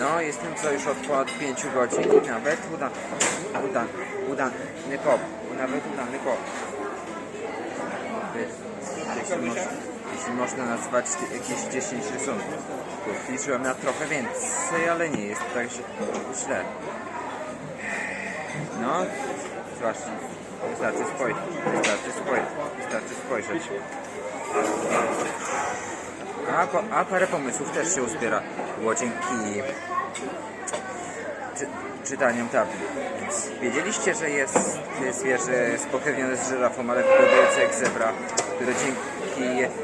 No, jestem co już od ponad 5 godzin i nawet uda, uda, udany pop, nawet udany pop. Jeśli, moż, jeśli można nazwać jakieś 10 rysunków. Liczyłem na trochę więcej, ale nie jest tak źle. źle. No, zwłaszcza wystarczy spojrzeć, wystarczy spojrzeć, wystarczy spojrzeć. A, po, a parę pomysłów też się uzbierało dzięki czy, czytaniom tabli. Wiedzieliście, że jest zwierzę spokrewnione z żyrafą, ale wyglądające jak zebra, które dzięki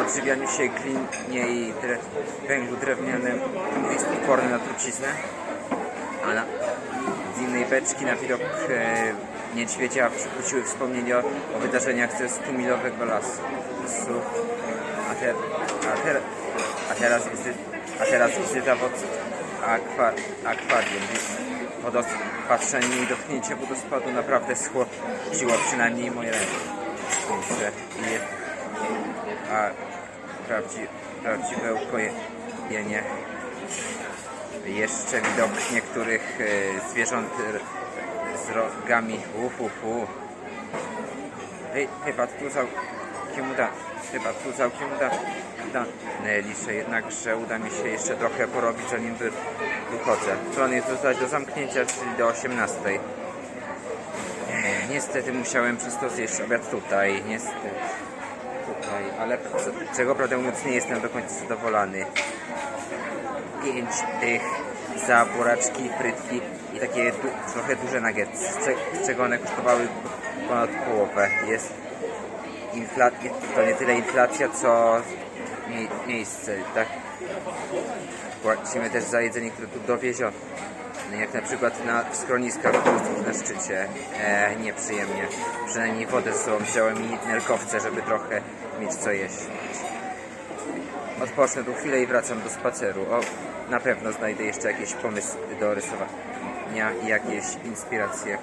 odżywianiu się glinie i dre, węglu drewnianym jest odporny na truciznę? A na, z innej beczki na widok e, niedźwiedzia przywróciły wspomnienia o, wydarzeniach ze stumilowego lasu. A, a, a, teraz wizy, a teraz wizyta w akwa, akwarium. Wodopatrzenie i dotknięcie wodospadu naprawdę schłodziło przynajmniej moje ręce. I, a prawdzi, prawdziwe ukojenie jeszcze widok niektórych e, zwierząt z rogami. Uf. Hej, chyba tu całkiem uda. Chyba tu całkiem uda. uda. Liczę jednak, że uda mi się jeszcze trochę porobić zanim wy, wychodzę. Plan jest zostać do zamknięcia, czyli do 18. E, Niestety musiałem przez to zjeść obiad tutaj. Niestety. Tutaj, ale czego prawdę mówiąc nie jestem do końca zadowolony. 5 tych za buraczki, frytki i takie du trochę duże nuggets, z, cze- z czego one kosztowały ponad połowę. Jest to nie tyle inflacja, co mie miejsce, tak? Płacimy też za jedzenie, które tu dowieziono. Jak na przykład na pustych na szczycie. E, nieprzyjemnie. Przynajmniej wodę ze sobą wziąłem i nerkowce, żeby trochę mieć co jeść. Odpocznę tu chwilę i wracam do spaceru. O, na pewno znajdę jeszcze jakieś pomysły do rysowania i jakieś inspiracje.